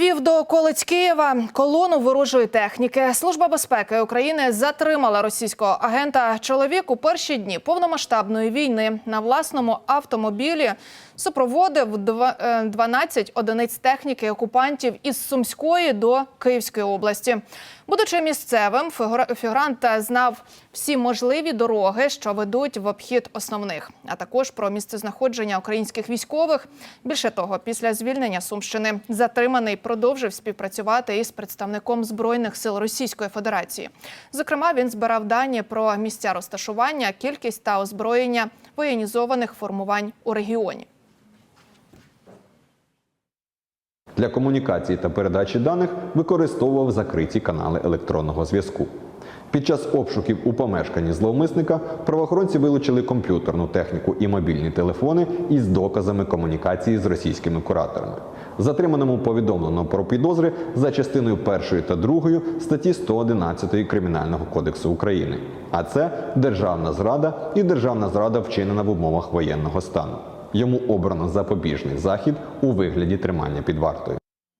Львів до околиць Києва колону ворожої техніки. Служба безпеки України затримала російського агента. Чоловік у перші дні повномасштабної війни на власному автомобілі супроводив два- е, 12 одиниць техніки окупантів із Сумської до Київської області. Будучи місцевим, фігура- фігурант знав всі можливі дороги, що ведуть в обхід основних, а також про місцезнаходження українських військових. Більше того, після звільнення Сумщини затриманий продовжив співпрацювати із представником збройних сил Російської Федерації. Зокрема, він збирав дані про місця розташування, кількість та озброєння воєнізованих формувань у регіоні. Для комунікації та передачі даних використовував закриті канали електронного зв'язку. Під час обшуків у помешканні зловмисника правоохоронці вилучили комп'ютерну техніку і мобільні телефони із доказами комунікації з російськими кураторами. Затриманому повідомлено про підозри за частиною 1 та 2 статті 111 Кримінального кодексу України. А це державна зрада і державна зрада вчинена в умовах воєнного стану. Йому обрано запобіжний захід у вигляді тримання під вартою.